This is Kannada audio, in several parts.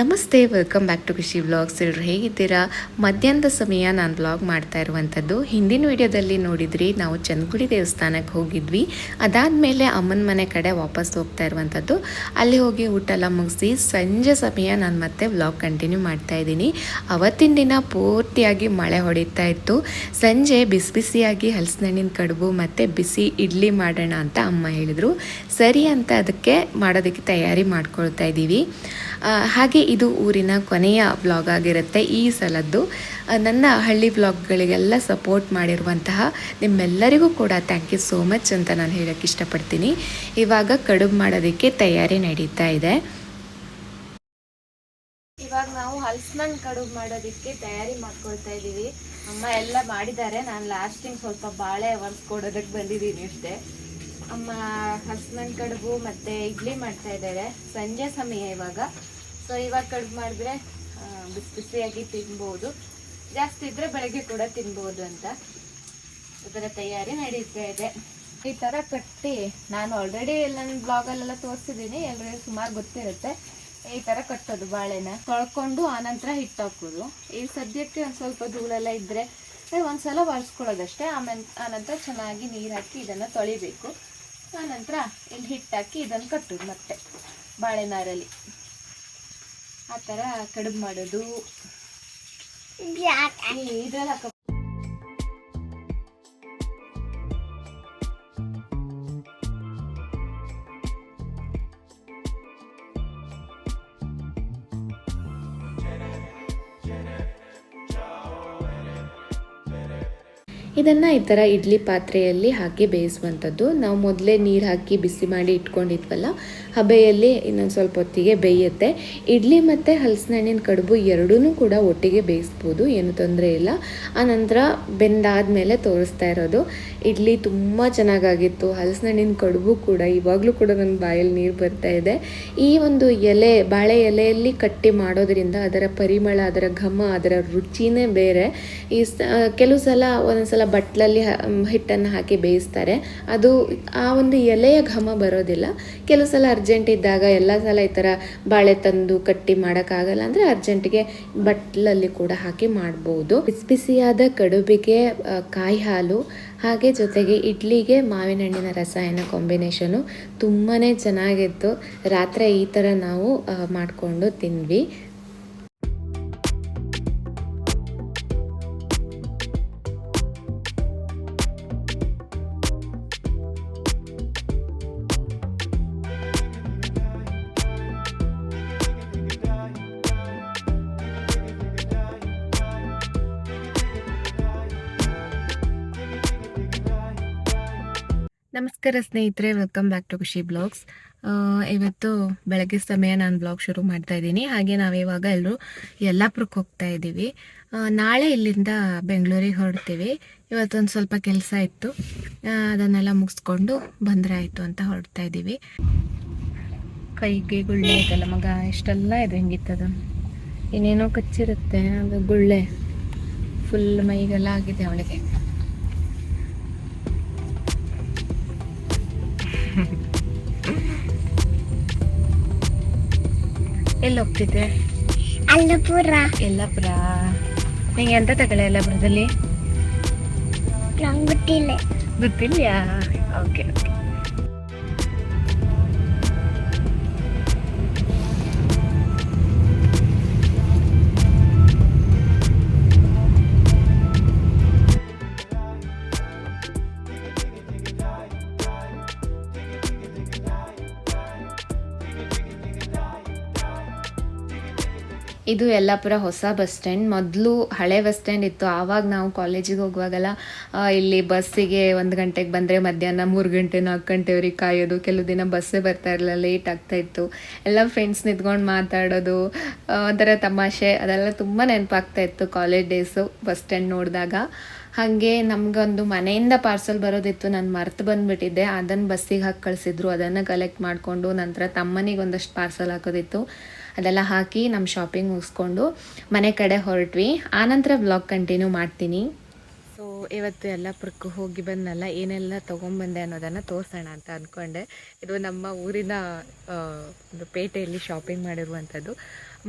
ನಮಸ್ತೆ welcome back to Khushi vlogs ಎಲ್ಲರೂ ಹೇಗಿದ್ದೀರಾ? ಮಧ್ಯಾಹ್ನದ ಸಮಯ ನಾನು ವ್ಲಾಗ್ ಮಾಡ್ತಾ ಇರುವಂಥದ್ದು. ಹಿಂದಿನ ವಿಡಿಯೋದಲ್ಲಿ ನೋಡಿದ್ರಿ, ನಾವು ಚಂದ್ಗುಡಿ ದೇವಸ್ಥಾನಕ್ಕೆ ಹೋಗಿದ್ವಿ. ಅದಾದಮೇಲೆ ಅಮ್ಮನ ಮನೆ ಕಡೆ ವಾಪಸ್ ಹೋಗ್ತಾ ಇರುವಂಥದ್ದು. ಅಲ್ಲಿ ಹೋಗಿ ಊಟ ಎಲ್ಲ ಮುಗಿಸಿ ಸಂಜೆ ಸಮಯ ನಾನು ಮತ್ತೆ ವ್ಲಾಗ್ ಕಂಟಿನ್ಯೂ ಮಾಡ್ತಾ ಇದ್ದೀನಿ. ಅವತ್ತಿನ ದಿನ ಪೂರ್ತಿಯಾಗಿ ಮಳೆ ಹೊಡಿತಾ ಇತ್ತು. ಸಂಜೆ ಬಿಸಿ ಬಿಸಿಯಾಗಿ ಹಲಸಿನಣ್ಣಿನ ಕಡುಬು ಮತ್ತು ಬಿಸಿ ಇಡ್ಲಿ ಮಾಡೋಣ ಅಂತ ಅಮ್ಮ ಹೇಳಿದರು. ಸರಿ ಅಂತ ಅದಕ್ಕೆ ಮಾಡೋದಕ್ಕೆ ತಯಾರಿ ಮಾಡ್ಕೊಳ್ತಾ ಇದ್ದೀವಿ. ಹಾಗೆ ಇದು ಊರಿನ ಕೊನೆಯ ಬ್ಲಾಗ್ ಆಗಿರುತ್ತೆ ಈ ಸಲದ್ದು. ನನ್ನ ಹಳ್ಳಿ ಬ್ಲಾಗ್ಗಳಿಗೆಲ್ಲ ಸಪೋರ್ಟ್ ಮಾಡಿರುವಂತಹ ನಿಮ್ಮೆಲ್ಲರಿಗೂ ಕೂಡ ಥ್ಯಾಂಕ್ ಯು ಸೋ ಮಚ್ ಅಂತ ನಾನು ಹೇಳೋಕ್ಕೆ ಇಷ್ಟಪಡ್ತೀನಿ. ಇವಾಗ ಕಡುಬು ಮಾಡೋದಕ್ಕೆ ತಯಾರಿ ನಡೀತಾ ಇದೆ. ಇವಾಗ ನಾವು ಹಲಸಿನಣ್ಣು ಕಡುಬು ಮಾಡೋದಕ್ಕೆ ತಯಾರಿ ಮಾಡ್ಕೊಳ್ತಾ ಇದ್ದೀವಿ. ಅಮ್ಮ ಎಲ್ಲ ಮಾಡಿದ್ದಾರೆ. ನಾನು ಲಾಸ್ಟಿಂಗ್ ಸ್ವಲ್ಪ ಬಾಳೆ ಒರೆಸ್ಕೊಡೋದಕ್ಕೆ ಬಂದಿದ್ದೀನಿ ಅಷ್ಟೇ. ಅಮ್ಮ ಹಲಸಿನಣ್ಣು ಕಡುಬು ಮತ್ತು ಇಡ್ಲಿ ಮಾಡ್ತಾ ಇದ್ದಾರೆ. ಸಂಜೆ ಸಮಯ ಇವಾಗ. ಸೊ ಇವಾಗ ಕಡಿಮೆ ಮಾಡಿದ್ರೆ ಬಿಸಿ ಬಿಸಿಯಾಗಿ ತಿನ್ಬೋದು. ಜಾಸ್ತಿ ಇದ್ರೆ ಬೆಳಗ್ಗೆ ಕೂಡ ತಿನ್ಬೋದು ಅಂತ. ಅದರ ತಯಾರಿ ನಡೀತಾ ಇದೆ. ಈ ತರ ಕಟ್ಟಿ ನಾನು ಆಲ್ರೆಡಿ ನನ್ನ ಬ್ಲಾಗಲ್ಲೆಲ್ಲ ತೋರಿಸಿದ್ದೀನಿ ಎಲ್ಲರಿಗೂ ಸುಮಾರು ಗೊತ್ತಿರುತ್ತೆ. ಈ ತರ ಕಟ್ಟೋದು ಬಾಳೆನ. ತೊಳ್ಕೊಂಡು ಆನಂತರ ಹಿಟ್ಟು ಹಾಕೋದು ಈ ಸದ್ಯಕ್ಕೆ ಒಂದು ಸ್ವಲ್ಪ ಧೂಳೆಲ್ಲ ಇದ್ರೆ ಏ, ಒಂದ್ಸಲ ಒರೆಸ್ಕೊಳ್ಳೋದಷ್ಟೇ. ಆಮೇಲೆ ಆನಂತರ ಚೆನ್ನಾಗಿ ನೀರು ಹಾಕಿ ಇದನ್ನು ತೊಳಿಬೇಕು. ಆನಂತರ ಇಲ್ಲಿ ಹಿಟ್ಟಾಕಿ ಇದನ್ನು ಕಟ್ಟೋದು ಮತ್ತೆ ಬಾಳೆನಾರಲ್ಲಿ ಆ ಥರ ಕಡುಬು ಮಾಡೋದು. ಇದ್ರಲ್ಲಿ ಹಾಕೋ ಇದನ್ನು ಈ ಥರ ಇಡ್ಲಿ ಪಾತ್ರೆಯಲ್ಲಿ ಹಾಕಿ ಬೇಯಿಸುವಂಥದ್ದು. ನಾವು ಮೊದಲೇ ನೀರು ಹಾಕಿ ಬಿಸಿ ಮಾಡಿ ಇಟ್ಕೊಂಡಿದ್ವಲ್ಲ, ಹಬೆಯಲ್ಲಿ ಇನ್ನೊಂದು ಸ್ವಲ್ಪ ಹೊತ್ತಿಗೆ ಬೇಯುತ್ತೆ. ಇಡ್ಲಿ ಮತ್ತು ಹಲಸಿನಣ್ಣಿನ ಕಡುಬು ಎರಡೂ ಕೂಡ ಒಟ್ಟಿಗೆ ಬೇಯಿಸ್ಬೋದು, ಏನು ತೊಂದರೆ ಇಲ್ಲ. ಆನಂತರ ಬೆಂದಾದ್ಮೇಲೆ ತೋರಿಸ್ತಾ ಇರೋದು, ಇಡ್ಲಿ ತುಂಬ ಚೆನ್ನಾಗಾಗಿತ್ತು. ಹಲಸಿನಣ್ಣಿನ ಕಡುಬು ಕೂಡ ಇವಾಗಲೂ ಕೂಡ ನನ್ನ ಬಾಯಲ್ಲಿ ನೀರು ಬರ್ತಾ ಇದೆ. ಈ ಒಂದು ಎಲೆ, ಬಾಳೆ ಎಲೆಯಲ್ಲಿ ಕಟ್ಟಿ ಮಾಡೋದ್ರಿಂದ ಅದರ ಪರಿಮಳ, ಅದರ ಘಮ, ಅದರ ರುಚಿನೇ ಬೇರೆ. ಈ ಕೆಲವು ಸಲ ಒಂದೊಂದು ಸಲ ಬಟ್ಲಲ್ಲಿ ಹಿಟ್ಟನ್ನು ಹಾಕಿ ಬೇಯಿಸ್ತಾರೆ. ಅದು ಆ ಒಂದು ಎಲೆಯ ಘಮ ಬರೋದಿಲ್ಲ. ಕೆಲವು ಸಲ ಅರ್ಜೆಂಟ್ ಇದ್ದಾಗ ಎಲ್ಲ ಸಲ ಈ ಥರ ಬಾಳೆ ತಂದು ಕಟ್ಟಿ ಮಾಡೋಕ್ಕಾಗಲ್ಲ ಅಂದರೆ ಅರ್ಜೆಂಟಿಗೆ ಬಟ್ಲಲ್ಲಿ ಕೂಡ ಹಾಕಿ ಮಾಡ್ಬೋದು. ಬಿಸಿ ಬಿಸಿಯಾದ ಕಡುಬಿಗೆ ಕಾಯಿ ಹಾಲು ಹಾಗೆ ಜೊತೆಗೆ ಇಡ್ಲಿಗೆ ಮಾವಿನ ಹಣ್ಣಿನ ರಸಾಯನ ಕಾಂಬಿನೇಷನು ತುಂಬಾ ಚೆನ್ನಾಗಿತ್ತು. ರಾತ್ರಿ ಈ ಥರ ನಾವು ಮಾಡಿಕೊಂಡು ತಿಂದ್ವಿ. ನಮಸ್ಕಾರ ಸ್ನೇಹಿತರೆ welcome back to Khushi blogs ಇವತ್ತು ಬೆಳಗ್ಗೆ ಸಮಯ ನಾನು ಬ್ಲಾಗ್ ಶುರು ಮಾಡ್ತಾ ಇದ್ದೀನಿ. ಹಾಗೆ ನಾವಿವಾಗ ಎಲ್ಲರೂ ಯಲ್ಲಾಪುರಕ್ಕೆ ಹೋಗ್ತಾ ಇದ್ದೀವಿ. ನಾಳೆ ಇಲ್ಲಿಂದ ಬೆಂಗಳೂರಿಗೆ ಹೊರಡ್ತೀವಿ. ಇವತ್ತೊಂದು ಸ್ವಲ್ಪ ಕೆಲಸ ಇತ್ತು. ಅದನ್ನೆಲ್ಲ ಮುಗಿಸ್ಕೊಂಡು ಬಂದರೆ ಆಯಿತು ಅಂತ ಹೊರಡ್ತಾ ಇದ್ದೀವಿ. ಕೈಗೆ ಗುಳ್ಳೆ ಐತಲ್ಲ ಮಗ? ಇಷ್ಟೆಲ್ಲ ಇದೆ ಹೆಂಗಿತ್ತದು? ಇನ್ನೇನೋ ಕಚ್ಚಿರುತ್ತೆ, ಅದು ಗುಳ್ಳೆ. ಫುಲ್ ಮೈಗೆಲ್ಲ ಆಗಿದೆ ಅವಳಿಗೆ. ಎಲ್ಲಿ ಹೋಗ್ತಿದ್ದೆ ಅಲ್ಲಪುರ ಯಲ್ಲಪುರ ನಿಂಗೆ ಎಂತ ತಗೊಳ್ಳಿ ಯಲ್ಲಪುರದಲ್ಲಿ ನಂಗೆ ಗೊತ್ತಿಲ್ಲ. ಗೊತ್ತಿಲ್ಯಾ? Okay okay. ಇದು ಯಲ್ಲಾಪುರ ಹೊಸ ಬಸ್ ಸ್ಟ್ಯಾಂಡ್. ಮೊದಲು ಹಳೆ ಬಸ್ ಸ್ಟ್ಯಾಂಡ್ ಇತ್ತು. ಆವಾಗ ನಾವು ಕಾಲೇಜಿಗೆ ಹೋಗುವಾಗಲ್ಲ ಇಲ್ಲಿ ಬಸ್ಸಿಗೆ ಒಂದು ಗಂಟೆಗೆ ಬಂದರೆ ಮಧ್ಯಾಹ್ನ ಮೂರು ಗಂಟೆ, ನಾಲ್ಕು ಗಂಟೆವರೆಗೆ ಕಾಯೋದು. ಕೆಲವು ದಿನ ಬಸ್ಸೇ ಬರ್ತಾ ಇರಲಿಲ್ಲ, ಲೇಟ್ ಆಗ್ತಾ ಇತ್ತು. ಎಲ್ಲ ಫ್ರೆಂಡ್ಸ್ ನಿಂತ್ಕೊಂಡು ಮಾತಾಡೋದು ಒಂಥರ ತಮಾಷೆ. ಅದೆಲ್ಲ ತುಂಬ ನೆನಪಾಗ್ತಾ ಇತ್ತು ಕಾಲೇಜ್ ಡೇಸು ಬಸ್ ಸ್ಟ್ಯಾಂಡ್ ನೋಡಿದಾಗ. ಹಾಗೆ ನಮಗೊಂದು ಮನೆಯಿಂದ ಪಾರ್ಸಲ್ ಬರೋದಿತ್ತು. ನಾನು ಮರ್ತು ಬಂದುಬಿಟ್ಟಿದ್ದೆ. ಅದನ್ನು ಬಸ್ಸಿಗೆ ಹಾಕಿ ಕಳಿಸಿದ್ರು. ಅದನ್ನು ಕಲೆಕ್ಟ್ ಮಾಡಿಕೊಂಡು ನಂತರ ತಮ್ಮನಿಗೆ ಒಂದಷ್ಟು ಪಾರ್ಸಲ್ ಹಾಕೋದಿತ್ತು. ಅದೆಲ್ಲ ಹಾಕಿ ನಮ್ಮ ಶಾಪಿಂಗ್ ಮುಗಿಸ್ಕೊಂಡು ಮನೆ ಕಡೆ ಹೊರಟ್ವಿ. ಆನಂತರ ಬ್ಲಾಗ್ ಕಂಟಿನ್ಯೂ ಮಾಡ್ತೀನಿ. ಸೊ ಇವತ್ತು ಎಲ್ಲ ಯಲ್ಲಾಪುರಕ್ಕೆ ಹೋಗಿ ಬಂದಲ್ಲ ಏನೆಲ್ಲ ತೊಗೊಂಬಂದೆ ಅನ್ನೋದನ್ನು ತೋರಿಸೋಣ ಅಂತ ಅಂದ್ಕೊಂಡೆ ಇದು ನಮ್ಮ ಊರಿನ ಒಂದು ಪೇಟೆಯಲ್ಲಿ ಶಾಪಿಂಗ್ ಮಾಡಿರುವಂಥದ್ದು.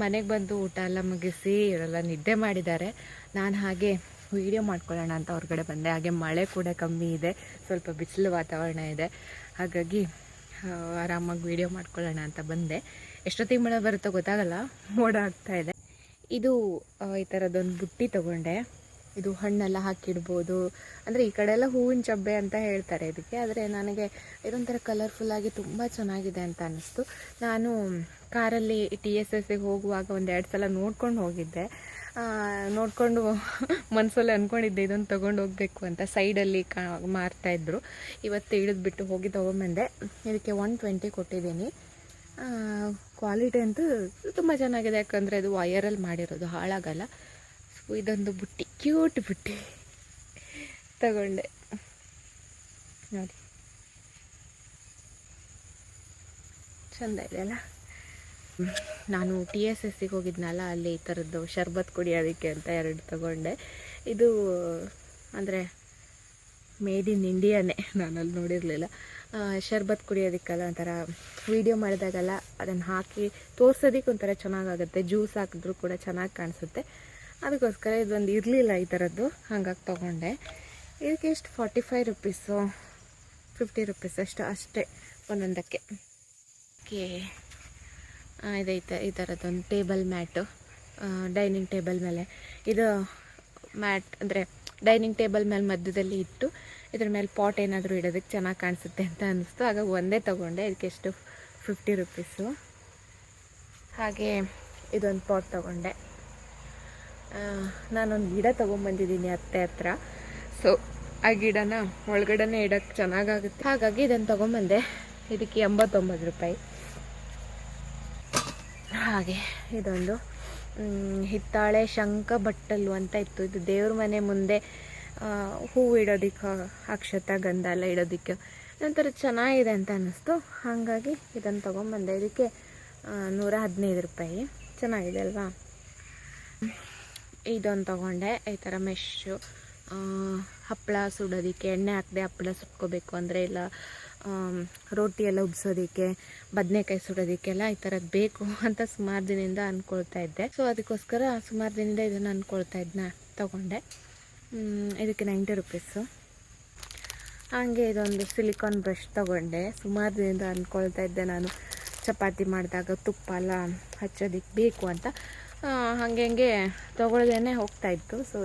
ಮನೆಗೆ ಬಂದು ಊಟ ಎಲ್ಲ ಮುಗಿಸಿ ಇವರೆಲ್ಲ ನಿದ್ದೆ ಮಾಡಿದ್ದಾರೆ. ನಾನು ಹಾಗೆ ವಿಡಿಯೋ ಮಾಡ್ಕೊಳ್ಳೋಣ ಅಂತ ಹೊರಗಡೆ ಬಂದೆ. ಹಾಗೆ ಮಳೆ ಕೂಡ ಕಮ್ಮಿ ಇದೆ. ಸ್ವಲ್ಪ ಬಿಸಿಲು ವಾತಾವರಣ ಇದೆ. ಹಾಗಾಗಿ ಆರಾಮಾಗಿ ವಿಡಿಯೋ ಮಾಡ್ಕೊಳ್ಳೋಣ ಅಂತ ಬಂದೆ. ಎಷ್ಟೊತ್ತಿಗೆ ಮಳೆ ಬರುತ್ತೋ ಗೊತ್ತಾಗಲ್ಲ. ಮೋಡ ಆಗ್ತಾ ಇದೆ. ಇದು ಈ ಥರದ್ದೊಂದು ಬುಟ್ಟಿ ತಗೊಂಡೆ. ಇದು ಹಣ್ಣೆಲ್ಲ ಹಾಕಿಡ್ಬೋದು. ಅಂದರೆ ಈ ಕಡೆ ಎಲ್ಲ ಹೂವಿನ ಚಬ್ಬೆ ಅಂತ ಹೇಳ್ತಾರೆ ಇದಕ್ಕೆ. ಆದರೆ ನನಗೆ ಇದೊಂಥರ ಕಲರ್ಫುಲ್ಲಾಗಿ ತುಂಬ ಚೆನ್ನಾಗಿದೆ ಅಂತ ಅನ್ನಿಸ್ತು. ನಾನು ಕಾರಲ್ಲಿ ಟಿ ಎಸ್ ಎಸ್ಸಿಗೆ ಹೋಗುವಾಗ ಒಂದು ಎರಡು ಸಲ ನೋಡ್ಕೊಂಡು ಹೋಗಿದ್ದೆ. ನೋಡಿಕೊಂಡು ಮನಸ್ಸಲ್ಲಿ ಅಂದ್ಕೊಂಡಿದ್ದೆ ಇದೊಂದು ತೊಗೊಂಡು ಹೋಗಬೇಕು ಅಂತ. ಸೈಡಲ್ಲಿ ಕಾ ಮಾರ್ತಾಯಿದ್ರು ಇವತ್ತು ಇಳಿದ್ಬಿಟ್ಟು ಹೋಗಿ ತೊಗೊಂಬಂದೆ. ಇದಕ್ಕೆ ಒನ್ ಟ್ವೆಂಟಿ ಕೊಟ್ಟಿದ್ದೀನಿ. ಕ್ವಾಲಿಟಿ ಅಂತೂ ತುಂಬ ಚೆನ್ನಾಗಿದೆ. ಯಾಕಂದರೆ ಅದು ವಯರಲ್ಲಿ ಮಾಡಿರೋದು, ಹಾಳಾಗಲ್ಲ. ಸೊ ಇದೊಂದು ಬುಟ್ಟಿ ಕ್ಯೂಟ್ ಬುಟ್ಟಿ ತಗೊಂಡೆ. ನೋಡಿ. ಚಂದ ಇದೆ ಅಲ್ಲ? ನಾನು ಟಿ ಎಸ್ ಎಸ್ಸಿಗೆ ಹೋಗಿದ್ನಲ್ಲ, ಅಲ್ಲಿ ಈ ಥರದ್ದು ಶರ್ಬತ್ ಕುಡಿಯೋದಕ್ಕೆ ಅಂತ ಎರಡು ತಗೊಂಡೆ. ಇದು ಅಂದರೆ ಮೇಡ್ ಇನ್ ಇಂಡಿಯಾನೇ ನಾನು ಅಲ್ಲಿ ನೋಡಿರಲಿಲ್ಲ. ಶರ್ಬತ್ ಕುಡಿಯೋದಕ್ಕೆಲ್ಲ, ಒಂಥರ ವೀಡಿಯೋ ಮಾಡಿದಾಗೆಲ್ಲ ಅದನ್ನು ಹಾಕಿ ತೋರ್ಸೋದಕ್ಕೆ ಒಂಥರ ಚೆನ್ನಾಗಾಗುತ್ತೆ. ಜ್ಯೂಸ್ ಹಾಕಿದ್ರೂ ಕೂಡ ಚೆನ್ನಾಗಿ ಕಾಣಿಸುತ್ತೆ. ಅದಕ್ಕೋಸ್ಕರ ಇದೊಂದು ಇರಲಿಲ್ಲ ಈ ಥರದ್ದು ಹಂಗಾಗಿ ತೊಗೊಂಡೆ. ಇದಕ್ಕೆ ಎಷ್ಟು? Forty five rupees fifty rupees ಅಷ್ಟು, ಅಷ್ಟೇ ಒಂದೊಂದಕ್ಕೆ. ಓಕೆ. ಇದೈತೆ ಈ ಥರದ್ದೊಂದು ಟೇಬಲ್ ಮ್ಯಾಟು ಡೈನಿಂಗ್ ಟೇಬಲ್ ಮೇಲೆ. ಇದು ಮ್ಯಾಟ್ ಅಂದರೆ ಡೈನಿಂಗ್ ಟೇಬಲ್ ಮೇಲೆ ಮಧ್ಯದಲ್ಲಿ ಇಟ್ಟು ಇದ್ರ ಮೇಲೆ ಪಾಟ್ ಏನಾದರೂ ಇಡೋದಕ್ಕೆ ಚೆನ್ನಾಗಿ ಕಾಣಿಸುತ್ತೆ ಅಂತ ಅನ್ನಿಸ್ತು ಆಗ ಒಂದೇ ತೊಗೊಂಡೆ. ಇದಕ್ಕೆ ಎಷ್ಟು? ಫಿಫ್ಟಿ ರುಪೀಸು ಹಾಗೆ ಇದೊಂದು ಪಾಟ್ ತೊಗೊಂಡೆ. ನಾನೊಂದು ಗಿಡ ತೊಗೊಂಬಂದಿದ್ದೀನಿ ಅತ್ತೆ ಹತ್ರ. ಸೊ ಆ ಗಿಡನ ಒಳಗಡೆನೇ ಇಡೋಕ್ಕೆ ಚೆನ್ನಾಗಾಗುತ್ತೆ. ಹಾಗಾಗಿ ಇದನ್ನು ತೊಗೊಂಬಂದೆ. ಇದಕ್ಕೆ ಎಂಬತ್ತೊಂಬತ್ತು ರೂಪಾಯಿ. ಹಾಗೆ ಇದೊಂದು ಹಿತ್ತಾಳೆ ಶಂಖ ಬಟ್ಟಲು ಅಂತ ಇತ್ತು. ಇದು ದೇವ್ರ ಮನೆ ಮುಂದೆ ಹೂವು ಇಡೋದಕ್ಕೆ ಅಕ್ಷತ ಗಂಧ ಎಲ್ಲ ಇಡೋದಕ್ಕೆ ನಂತರ ಚೆನ್ನಾಗಿದೆ ಅಂತ ಅನ್ನಿಸ್ತು. ಹಾಗಾಗಿ ಇದನ್ನು ತೊಗೊಂಬಂದೆ ಇದಕ್ಕೆ ನೂರ ಹದಿನೈದು ರೂಪಾಯಿ. ಚೆನ್ನಾಗಿದೆ ಅಲ್ವಾ? ಇದೊಂದು ತೊಗೊಂಡೆ. ಈ ಥರ ಮೆಶ್ಶು ಹಪ್ಪಳ ಸುಡೋದಕ್ಕೆ, ಎಣ್ಣೆ ಹಾಕದೆ ಹಪ್ಪಳ ಸುಟ್ಕೋಬೇಕು ಅಂದರೆ ಇಲ್ಲ ರೋಟಿ ಎಲ್ಲ ಉಬ್ಸೋದಕ್ಕೆ, ಬದನೆಕಾಯಿ ಸುಡೋದಕ್ಕೆಲ್ಲ ಈ ಥರದ್ದು ಬೇಕು ಅಂತ ಸುಮಾರು ದಿನದಿಂದ ಅಂದ್ಕೊಳ್ತಾ ಇದ್ದೆ. ಸೊ ಅದಕ್ಕೋಸ್ಕರ ಸುಮಾರು ದಿನದಿಂದ ಇದನ್ನು ಅಂದ್ಕೊಳ್ತಾ ಇದ್ನ, ತೊಗೊಂಡೆ. ಇದಕ್ಕೆ ನೈಂಟಿ ರುಪೀಸು. ಹಾಗೆ ಇದೊಂದು ಸಿಲಿಕಾನ್ ಬ್ರಷ್ ತೊಗೊಂಡೆ. ಸುಮಾರು ದಿನದಿಂದ ಅಂದ್ಕೊಳ್ತಾ ಇದ್ದೆ ನಾನು. ಚಪಾತಿ ಮಾಡಿದಾಗ ತುಪ್ಪ ಎಲ್ಲ ಹಚ್ಚೋದಕ್ಕೆ ಬೇಕು ಅಂತ. ಹಂಗೆ ಹಾಗೆ ತೊಗೊಳ್ದೇ ಹೋಗ್ತಾ ಇತ್ತು. ಸೊ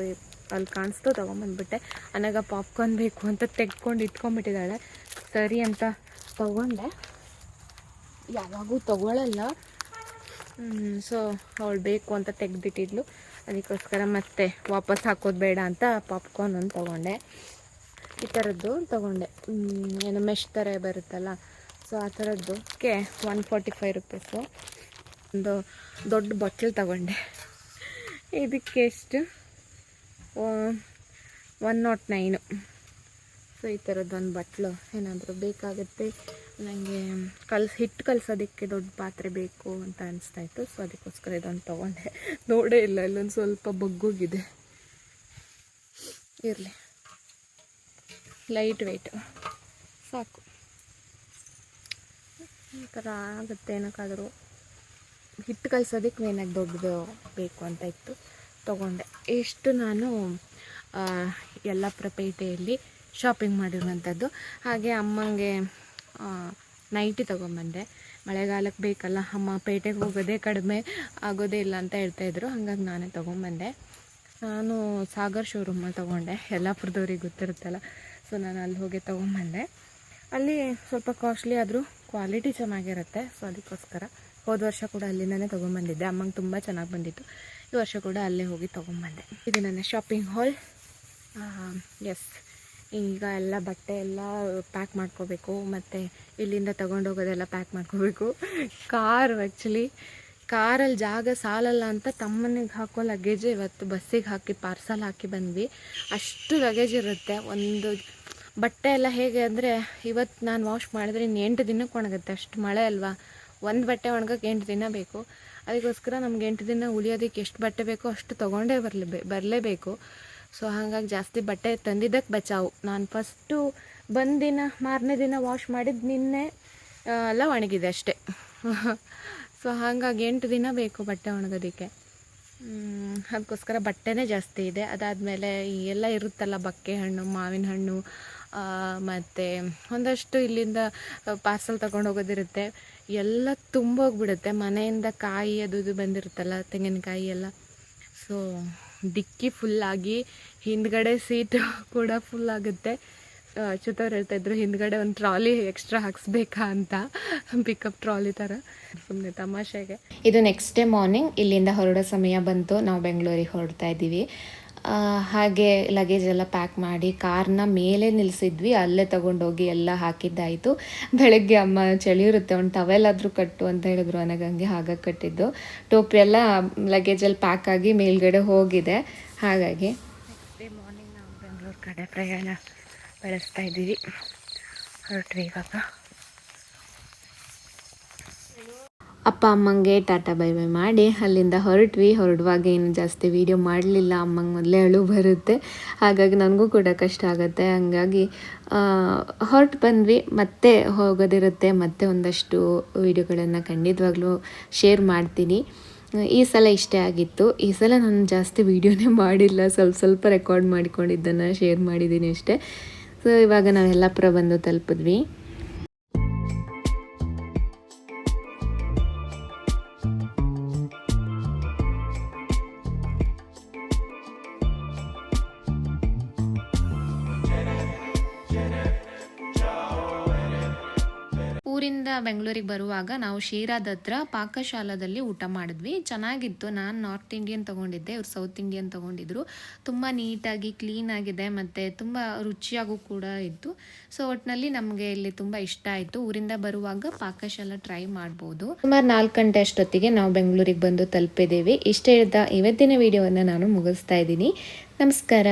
ಅಲ್ಲಿ ಕಾಣಿಸ್ತು, ತೊಗೊಂಬಂದ್ಬಿಟ್ಟೆ. ಅನಾಗ ಪಾಪ್ಕಾರ್ನ್ ಬೇಕು ಅಂತ ತೆಗ್ಕೊಂಡು ಇಟ್ಕೊಂಡ್ಬಿಟ್ಟಿದ್ದಾಳೆ. ಸರಿ ಅಂತ ತೊಗೊಂಡೆ. ಯಾವಾಗೂ ತೊಗೊಳಲ್ಲ. ಸೊ ಅವಳು ಬೇಕು ಅಂತ ತೆಗೆದಿಟ್ಟಿದ್ಲು. ಅದಕ್ಕೋಸ್ಕರ ಮತ್ತೆ ವಾಪಸ್ ಹಾಕೋದು ಬೇಡ ಅಂತ ಪಾಪ್ಕಾರ್ನ್ ಒಂದು ತೊಗೊಂಡೆ. ಈ ಥರದ್ದು ತೊಗೊಂಡೆ. ಏನು ಮೆಶ್ ಥರ ಬರುತ್ತಲ್ಲ ಸೊ ಆ ಥರದ್ದಕ್ಕೆ ಒನ್ ಫಾರ್ಟಿ ಫೈವ್ ರುಪೀಸು ಒಂದು ದೊಡ್ಡ ಬಟ್ಲು ತಗೊಂಡೆ. ಇದಕ್ಕೆ ಎಷ್ಟು? ಒನ್ ನಾಟ್ ನೈನು ಸೊ ಈ ಥರದ್ದು ಒಂದು ಬಟ್ಲು ಏನಾದರೂ ಬೇಕಾಗುತ್ತೆ? ನನಗೆ ಕಲ್ಸ್ ಹಿಟ್ಟು ಕಲ್ಸೋದಕ್ಕೆ ದೊಡ್ಡ ಪಾತ್ರೆ ಬೇಕು ಅಂತ ಅನಿಸ್ತಾ ಇತ್ತು ಸೊ ಅದಕ್ಕೋಸ್ಕರ ಇದೊಂದು ತೊಗೊಂಡೆ. ನೋಡೇ ಇಲ್ಲ, ಇಲ್ಲೊಂದು ಸ್ವಲ್ಪ ಬಗ್ಗೋಗಿದೆ. ಇರಲಿ. ಲೈಟ್ ವೆಯ್ಟ್ ಸಾಕು. ಈ ಥರ ಆಗುತ್ತೆ ಏನಕ್ಕಾದರೂ. ಹಿಟ್ಟು ಕಲಿಸೋದಕ್ಕೆ ಮೇನಾಗಿ ದೊಡ್ಡದು ಬೇಕು ಅಂತ ಇತ್ತು. ತೊಗೊಂಡೆ. ಎಷ್ಟು ನಾನು ಎಲ್ಲ ಪ್ರಪೇಟೆಯಲ್ಲಿ ಪೇಟೆಯಲ್ಲಿ ಶಾಪಿಂಗ್ ಮಾಡಿರುವಂಥದ್ದು ಹಾಗೆ ಅಮ್ಮಂಗೆ ನೈಟಿ ತೊಗೊಂಬಂದೆ. ಮಳೆಗಾಲಕ್ಕೆ ಬೇಕಲ್ಲ, ಅಮ್ಮ ಪೇಟೆಗೆ ಹೋಗೋದೇ ಕಡಿಮೆ ಆಗೋದೇ ಇಲ್ಲ ಅಂತ ಹೇಳ್ತಾಯಿದ್ರು ಹಾಗಾಗಿ ನಾನೇ ತೊಗೊಂಬಂದೆ. ನಾನು ಸಾಗರ್ ಶೋರೂಮಲ್ಲಿ ತೊಗೊಂಡೆ. ಯಲ್ಲಾಪುರದವ್ರಿಗೆ ಗೊತ್ತಿರುತ್ತಲ್ಲ, ಸೊ ನಾನು ಅಲ್ಲಿ ಹೋಗಿ ತೊಗೊಂಬಂದೆ. ಅಲ್ಲಿ ಸ್ವಲ್ಪ ಕಾಸ್ಟ್ಲಿ ಆದರೂ ಕ್ವಾಲಿಟಿ ಚೆನ್ನಾಗಿರುತ್ತೆ, ಸೊ ಅದಕ್ಕೋಸ್ಕರ ಹೋದ ವರ್ಷ ಕೂಡ ಅಲ್ಲಿಂದನೇ ತೊಗೊಂಬಂದಿದ್ದೆ. ಅಮ್ಮಂಗೆ ತುಂಬ ಚೆನ್ನಾಗಿ ಬಂದಿತ್ತು. ಈ ವರ್ಷ ಕೂಡ ಅಲ್ಲೇ ಹೋಗಿ ತೊಗೊಂಬಂದೆ. ಇದು ನನ್ನ ಶಾಪಿಂಗ್ ಹಾಲ್ ಎಸ್ ಈಗ ಎಲ್ಲ ಬಟ್ಟೆ ಎಲ್ಲ ಪ್ಯಾಕ್ ಮಾಡ್ಕೋಬೇಕು, ಮತ್ತು ಇಲ್ಲಿಂದ ತೊಗೊಂಡೋಗೋದೆಲ್ಲ ಪ್ಯಾಕ್ ಮಾಡ್ಕೋಬೇಕು. ಕಾರ್ ಆ್ಯಕ್ಚುಲಿ ಕಾರಲ್ಲಿ ಜಾಗ ಸಾಲಲ್ಲ ಅಂತ ತಮ್ಮನಿಗೆ ಹಾಕೋ ಲಗೇಜ್ ಇವತ್ತು ಬಸ್ಸಿಗೆ ಹಾಕಿ ಪಾರ್ಸಲ್ ಹಾಕಿ ಬಂದ್ವಿ. ಅಷ್ಟು ಲಗೇಜ್ ಇರುತ್ತೆ. ಒಂದು ಬಟ್ಟೆ ಎಲ್ಲ ಹೇಗೆ ಅಂದರೆ ಇವತ್ತು ನಾನು ವಾಶ್ ಮಾಡಿದ್ರೆ ಇನ್ನು ಎಂಟು ದಿನಕ್ಕೆ ಒಣಗುತ್ತೆ. ಅಷ್ಟು ಮಳೆ ಅಲ್ವಾ? ಒಂದು ಬಟ್ಟೆ ಒಣಗಕ್ಕೆ ಎಂಟು ದಿನ ಬೇಕು. ಅದಕ್ಕೋಸ್ಕರ ನಮ್ಗೆ ಎಂಟು ದಿನ ಉಳಿಯೋದಕ್ಕೆ ಎಷ್ಟು ಬಟ್ಟೆ ಬೇಕೋ ಅಷ್ಟು ತೊಗೊಂಡೇ ಬರಲೇ ಬರಲೇಬೇಕು. ಸೊ ಹಾಗಾಗಿ ಜಾಸ್ತಿ ಬಟ್ಟೆ ತಂದಿದ್ದಕ್ಕೆ ಬಚಾವು. ನಾನು ಫಸ್ಟು ಬಂದಿನ, ಮಾರನೇ ದಿನ ವಾಶ್ ಮಾಡಿದ್ದು ನಿನ್ನೆ ಎಲ್ಲ ಒಣಗಿದೆ ಅಷ್ಟೇ. ಸೊ ಹಾಗಾಗಿ ಎಂಟು ದಿನ ಬೇಕು ಬಟ್ಟೆ ಒಣಗೋದಕ್ಕೆ. ಅದಕ್ಕೋಸ್ಕರ ಬಟ್ಟೆನೇ ಜಾಸ್ತಿ ಇದೆ. ಅದಾದಮೇಲೆ ಈ ಎಲ್ಲ ಇರುತ್ತಲ್ಲ, ಬಕ್ಕೆ ಹಣ್ಣು, ಮಾವಿನ ಹಣ್ಣು ಮತ್ತು ಒಂದಷ್ಟು ಇಲ್ಲಿಂದ ಪಾರ್ಸಲ್ ತಗೊಂಡು ಹೋಗೋದಿರುತ್ತೆ. ಎಲ್ಲ ತುಂಬೋಗ್ಬಿಡುತ್ತೆ. ಮನೆಯಿಂದ ಕಾಯಿ ಅದು ಇದು ಬಂದಿರುತ್ತಲ್ಲ, ತೆಂಗಿನಕಾಯಿ ಎಲ್ಲ. ಸೊ ಡಿಕ್ಕಿ ಫುಲ್ಲಾಗಿ ಹಿಂದ್ಗಡೆ ಸೀಟು ಕೂಡ ಫುಲ್ ಆಗುತ್ತೆ. ಅಚ್ಯುತವ್ರು ಹೇಳ್ತಾ ಇದ್ರು, ಹಿಂದ್ಗಡೆ ಒಂದು ಟ್ರಾಲಿ ಎಕ್ಸ್ಟ್ರಾ ಹಾಕ್ಸ್ಬೇಕಾ ಅಂತ. ಪಿಕಪ್ ಟ್ರಾಲಿ ಥರ ಸುಮ್ಮನೆ ತಮಾಷೆಗೆ. ಇದು ನೆಕ್ಸ್ಟ್ ಡೇ ಮಾರ್ನಿಂಗ್ ಇಲ್ಲಿಂದ ಹೊರಡೋ ಸಮಯ ಬಂತು. ನಾವು ಬೆಂಗಳೂರಿಗೆ ಹೊರಡ್ತಾ ಇದ್ದೀವಿ. ಹಾಗೆ ಲಗೇಜ್ ಎಲ್ಲ ಪ್ಯಾಕ್ ಮಾಡಿ ಕಾರ್ನ ಮೇಲೆ ನಿಲ್ಲಿಸಿದ್ವಿ ಅಲ್ಲೇ ತಗೊಂಡೋಗಿ ಎಲ್ಲ ಹಾಕಿದ್ದಾಯಿತು. ಬೆಳಗ್ಗೆ ಅಮ್ಮ ಚಳಿ ಇರುತ್ತೆ ಒಂದು ಟವೆಲ್ ಕಟ್ಟು ಅಂತ ಹೇಳಿದ್ರು ನನಗಂಗೆ ಹಾಗಾಗಿ ಕಟ್ಟಿದ್ದು. ಟೋಪಿ ಎಲ್ಲ ಲಗೇಜಲ್ಲಿ ಪ್ಯಾಕ್ ಆಗಿ ಮೇಲ್ಗಡೆ ಹೋಗಿದೆ. ಹಾಗಾಗಿ ಮಾರ್ನಿಂಗ್ ನಾವು ಬೆಂಗಳೂರು ಕಡೆ ಪ್ರಯಾಣ ಬೆಳೆಸ್ತಾ ಇದ್ದೀವಿ. ಹೊರಟ್ರಿ ಇವಾಗ. ಅಪ್ಪ ಅಮ್ಮಂಗೆ ಟಾಟಾ ಬೈ ಬೈ ಮಾಡಿ ಅಲ್ಲಿಂದ ಹೊರಟ್ವಿ. ಹೊರಡುವಾಗ ಏನು ಜಾಸ್ತಿ ವೀಡಿಯೋ ಮಾಡಲಿಲ್ಲ. ಅಮ್ಮಂಗೆ ಮೊದಲೇ ಅಳು ಬರುತ್ತೆ. ಹಾಗಾಗಿ ನನಗೂ ಕೂಡ ಕಷ್ಟ ಆಗುತ್ತೆ. ಹಂಗಾಗಿ ಹೊರಟು ಬಂದ್ವಿ. ಮತ್ತೆ ಹೋಗೋದಿರುತ್ತೆ. ಮತ್ತೆ ಒಂದಷ್ಟು ವೀಡಿಯೋಗಳನ್ನು ಖಂಡಿತವಾಗ್ಲೂ ಶೇರ್ ಮಾಡ್ತೀನಿ. ಈ ಸಲ ಇಷ್ಟೇ ಆಗಿತ್ತು. ಈ ಸಲ ನಾನು ಜಾಸ್ತಿ ವೀಡಿಯೋನೇ ಮಾಡಿಲ್ಲ. ಸ್ವಲ್ಪ ಸ್ವಲ್ಪ ರೆಕಾರ್ಡ್ ಮಾಡಿಕೊಂಡಿದ್ದನ್ನು ಶೇರ್ ಮಾಡಿದ್ದೀನಿ ಅಷ್ಟೇ. ಸೊ ಇವಾಗ ನಾವು ಯಲ್ಲಾಪುರ ಬಂದು ತಲುಪಿದ್ವಿ. ಬೆಂಗಳೂರಿಗೆ ಬರುವಾಗ ನಾವು ಶೀರಾದ ಹತ್ರ ಪಾಕಶಾಲಾದಲ್ಲಿ ಊಟ ಮಾಡಿದ್ವಿ. ಚೆನ್ನಾಗಿತ್ತು. ನಾನು ನಾರ್ತ್ ಇಂಡಿಯನ್ ತೊಗೊಂಡಿದ್ದೆ. ಇವ್ರು ಸೌತ್ ಇಂಡಿಯನ್ ತೊಗೊಂಡಿದ್ರು. ತುಂಬ ನೀಟಾಗಿ ಕ್ಲೀನ್ ಆಗಿದೆ ಮತ್ತು ತುಂಬ ರುಚಿಯಾಗೂ ಕೂಡ ಇತ್ತು. ಸೊ ಒಟ್ಟಿನಲ್ಲಿ ನಮಗೆ ಇಲ್ಲಿ ತುಂಬ ಇಷ್ಟ ಆಯಿತು. ಊರಿಂದ ಬರುವಾಗ ಪಾಕಶಾಲ ಟ್ರೈ ಮಾಡ್ಬೋದು. ಸುಮಾರು ನಾಲ್ಕು ಗಂಟೆ ಅಷ್ಟೊತ್ತಿಗೆ ನಾವು ಬೆಂಗಳೂರಿಗೆ ಬಂದು ತಲುಪಿದ್ದೇವೆ. ಇಷ್ಟೇ ಇದ್ದ ಇವತ್ತಿನ ವಿಡಿಯೋವನ್ನು ನಾನು ಮುಗಿಸ್ತಾ ಇದ್ದೀನಿ. ನಮಸ್ಕಾರ.